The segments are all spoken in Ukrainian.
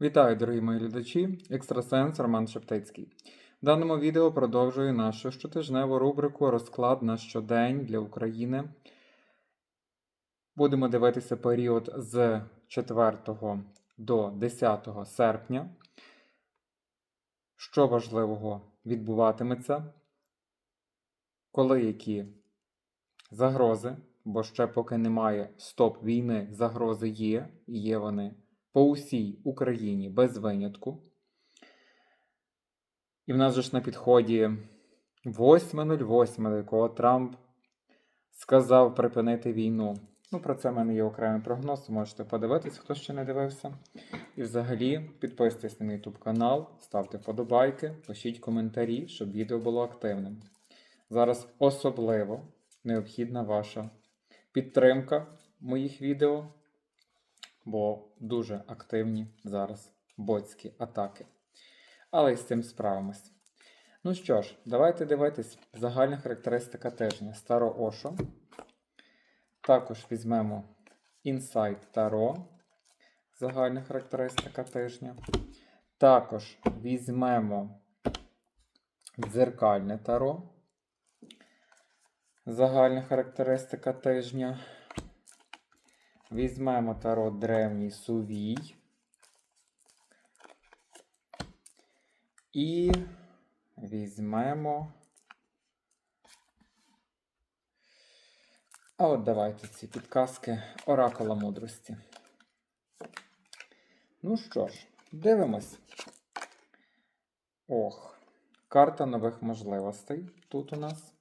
Вітаю, дорогі мої глядачі! Екстрасенс Роман Шептицький. В даному відео продовжую нашу щотижневу рубрику Розклад на щодень для України. Будемо дивитися період з 4 до 10 серпня. Що важливого відбуватиметься, коли які загрози, бо ще поки немає стоп війни, загрози є, і є вони по усій Україні без винятку. І в нас же ж на підході 8.08, до якого Трамп сказав припинити війну. Ну, про це в мене є окремий прогноз, можете подивитись, хто ще не дивився. І взагалі підписуйтесь на мій YouTube канал, ставте вподобайки, пишіть коментарі, щоб відео було активним. Зараз особливо необхідна ваша підтримка моїх відео, бо дуже активні зараз боцькі атаки. Але й з цим справимось. Ну що ж, давайте дивитись загальна характеристика тижня Старо Ошо. Також візьмемо Insight Таро. Загальна характеристика тижня. Також візьмемо дзеркальне таро. Загальна характеристика тижня. Візьмемо таро древній сувій. І візьмемо. А от давайте ці підказки Оракула мудрості. Ну що ж, дивимось. Ох, карта нових можливостей тут у нас.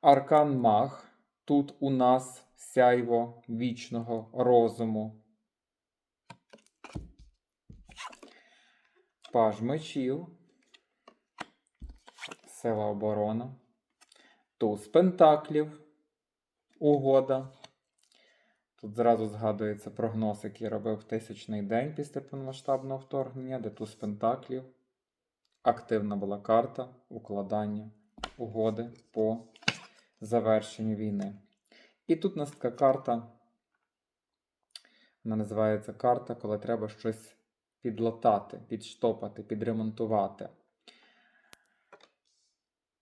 Аркан Маг. Тут у нас сяйво вічного розуму. Паж мечів. Сила оборона. Туз пентаклів. Угода. Тут зразу згадується прогноз, який робив тисячний день після повномасштабного вторгнення, де туз пентаклів. Активна була карта укладання угоди по завершенню війни. І тут у нас така карта. Вона називається карта, коли треба щось підлатати, підштопати, підремонтувати.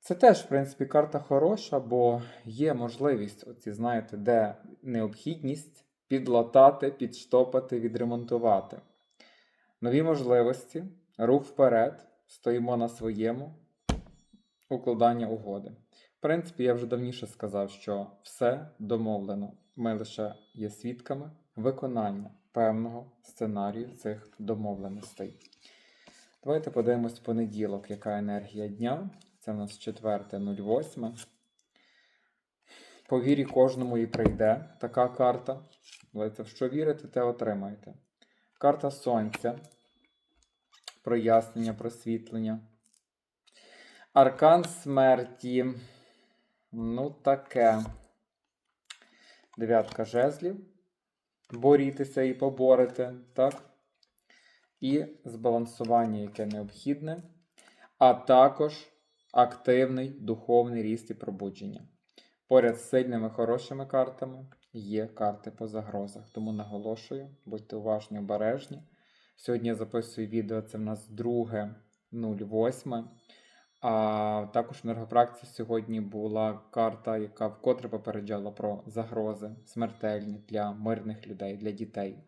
Це теж, в принципі, карта хороша, бо є можливість, оці, знаєте, де необхідність підлатати, підштопати, відремонтувати. Нові можливості, рух вперед, стоїмо на своєму, укладання угоди. В принципі, я вже давніше сказав, що все домовлено. Ми лише є свідками виконання певного сценарію цих домовленостей. Давайте подивимось в понеділок, яка енергія дня. Це в нас 4.08. По вірі кожному і прийде така карта. В що вірите, те отримаєте. Карта Сонця. Прояснення, просвітлення. Аркан смерті. Ну, таке. Дев'ятка жезлів. Борітеся і поборете, так? І збалансування, яке необхідне. А також активний духовний ріст і пробудження. Поряд з сильними хорошими картами є карти по загрозах. Тому наголошую, будьте уважні, обережні. Сьогодні я записую відео, це в нас 2.08. А також в енергопрактиці сьогодні була карта, яка вкотре попереджала про загрози смертельні для мирних людей, для дітей.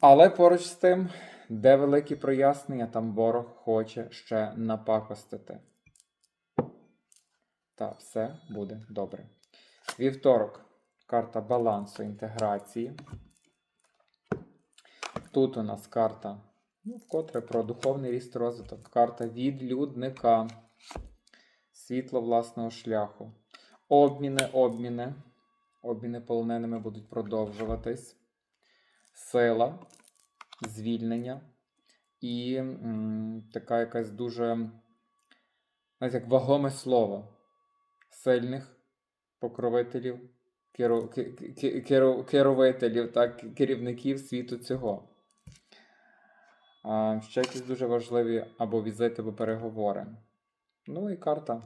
Але поруч з тим, де великі прояснення, там ворог хоче ще напакостити. Та все буде добре. Вівторок. Карта балансу інтеграції. Тут у нас карта, ну, вкотре про духовний ріст розвиток. Карта відлюдника. Світло власного шляху. Обміни, обміни. Обміни полоненими будуть продовжуватись. Сила, звільнення. І м, така якась дуже, знаєте, як вагоме слово сильних покровителів, керу, ке- керу, керовителів, так, керівників світу цього. Ще якісь дуже важливі або візити, або переговори. Ну і карта.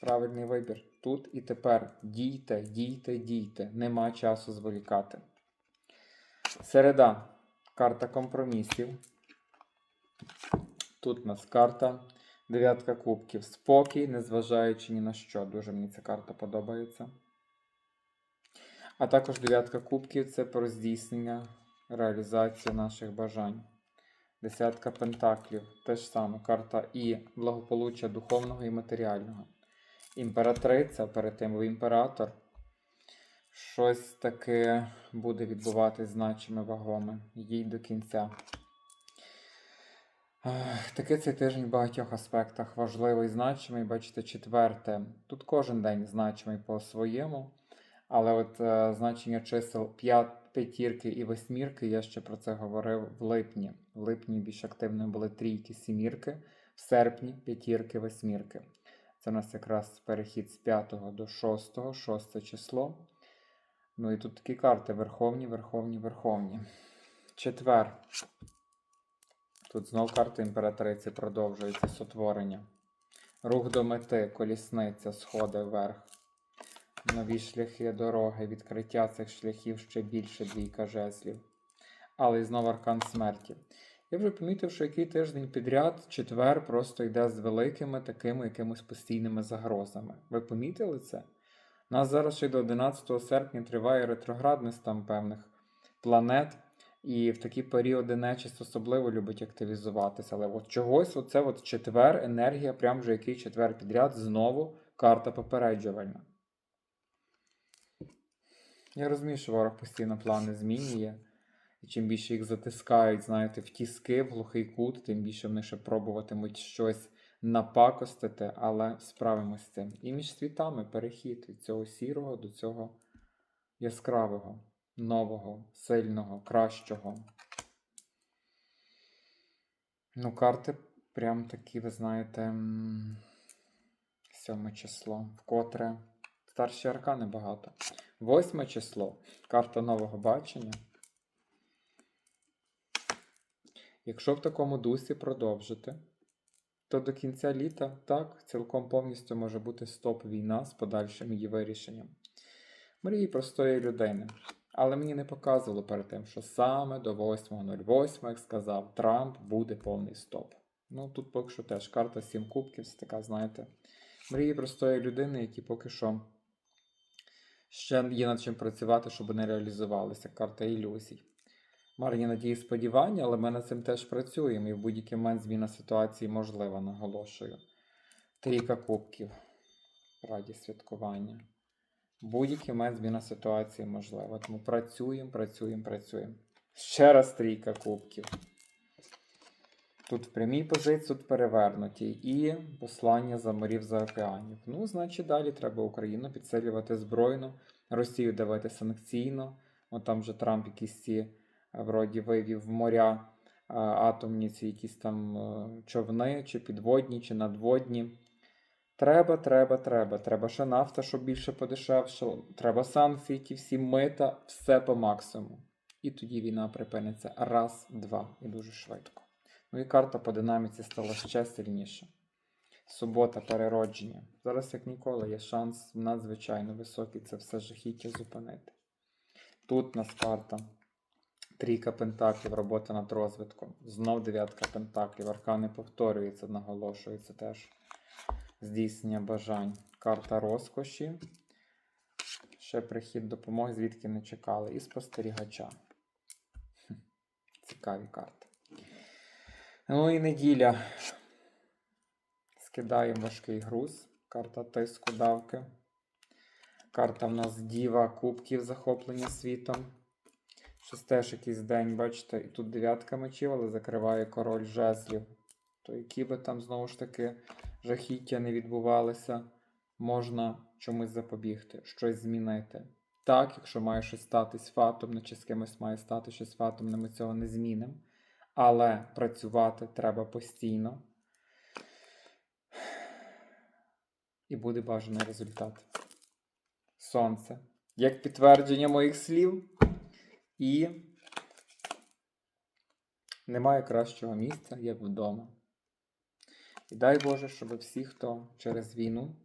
Правильний вибір. Тут і тепер. Дійте, дійте, дійте. Нема часу зволікати. Середа. Карта компромісів. Тут у нас карта дев'ятка кубків. Спокій, незважаючи ні на що. Дуже мені ця карта подобається. А також дев'ятка кубків це про здійснення, реалізацію наших бажань. Десятка пентаклів. Те ж саме. Карта і благополуччя духовного і матеріального. Імператриця, перед тим імператор. Щось таке буде відбуватись значиме вагоме. Їй до кінця. Таке цей тиждень в багатьох аспектах важливий, значимий. Бачите, четверте. Тут кожен день значимий по-своєму. Але от е, значення чисел 5, п'ятірки і восьмірки, я ще про це говорив в липні. В липні більш активними були трійки, сімірки, в серпні п'ятірки, восьмірки. Це у нас якраз перехід з 5 до 6, 6 число. Ну і тут такі карти: Верховні, Верховні, Верховні. Четвер. Тут знов карта імператриці продовжується сотворення. Рух до мети, колісниця, сходи вверх. Нові шляхи, дороги, відкриття цих шляхів ще більше двійка жезлів. Але і знову аркан смерті. Я вже помітив, що який тиждень підряд четвер просто йде з великими такими якимись постійними загрозами. Ви помітили це? У нас зараз ще до 11 серпня триває ретроградність там певних планет. І в такі періоди нечисть особливо любить активізуватися. Але от чогось, оце от четвер, енергія, прям вже який четвер підряд, знову карта попереджувальна. Я розумію, що ворог постійно плани змінює. І чим більше їх затискають, знаєте, в тіски, в глухий кут, тим більше вони ще пробуватимуть щось напакостити, але справимось з цим. І між світами перехід від цього сірого до цього яскравого, нового, сильного, кращого. Ну, карти прям такі, ви знаєте, сьоме число, вкотре старші аркани багато. Восьме число карта нового бачення. Якщо в такому дусі продовжити, то до кінця літа так, цілком повністю може бути стоп-війна з подальшим її вирішенням. Мрії простої людини. Але мені не показувало перед тим, що саме до 8.08, як сказав Трамп, буде повний стоп. Ну тут поки що теж карта 7 кубків, це така, знаєте, мрії простої людини, які поки що ще є над чим працювати, щоб не реалізувалися. Карта ілюзій. Марні надії сподівання, але ми над цим теж працюємо і в будь-який момент зміна ситуації можлива, наголошую. Трійка кубків. Раді святкування. Будь-який момент зміна ситуації можлива. Тому працюємо, працюємо, працюємо. Ще раз трійка кубків. Тут в прямій позиції, тут перевернуті. І послання за морів за океанів. Ну, значить, далі треба Україну підсилювати збройно, Росію давати санкційно. От там вже Трамп якісь ці вроді вивів в моря атомні ці якісь там е, човни, чи підводні, чи надводні. Треба, треба, треба. Треба ще нафта, щоб більше подешевшало. Треба санкції, ті всі мита, все по максимуму. І тоді війна припиниться раз, два і дуже швидко. Ну і карта по динаміці стала ще сильніша. Субота, переродження. Зараз, як ніколи, є шанс надзвичайно високий це все жахіття зупинити. Тут нас карта. Трійка пентаклів, робота над розвитком. Знов дев'ятка пентаклів. Аркани повторюються, наголошується теж. Здійснення бажань. Карта розкоші. Ще прихід допомоги, звідки не чекали. І спостерігача. Цікаві карти. Ну і неділя. Скидаємо важкий груз. Карта тиску давки. Карта в нас Діва Кубків захоплення світом. Щось теж якийсь день, бачите, і тут дев'ятка мечів, але закриває король жезлів. То які би там знову ж таки жахіття не відбувалися, можна чомусь запобігти, щось змінити. Так, якщо має щось статись фатомне, чи з кимось має стати щось фатомне, ми цього не змінимо. Але працювати треба постійно. І буде бажаний результат. Сонце. Як підтвердження моїх слів. І немає кращого місця, як вдома. І дай Боже, щоб всі, хто через війну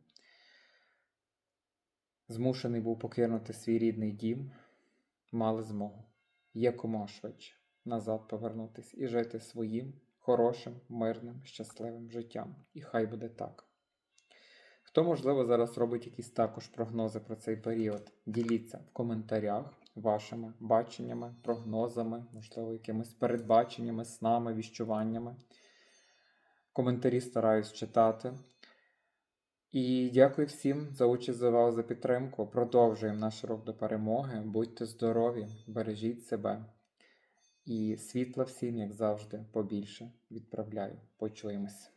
змушений був покинути свій рідний дім, мали змогу. якомога швидше назад повернутись і жити своїм хорошим, мирним, щасливим життям. І хай буде так. Хто, можливо, зараз робить якісь також прогнози про цей період, діліться в коментарях вашими баченнями, прогнозами, можливо, якимись передбаченнями, снами, віщуваннями. Коментарі стараюсь читати. І дякую всім за участь за увагу, за підтримку. Продовжуємо наш рух до перемоги. Будьте здорові, бережіть себе. І світла всім, як завжди, побільше відправляю. Почуємось.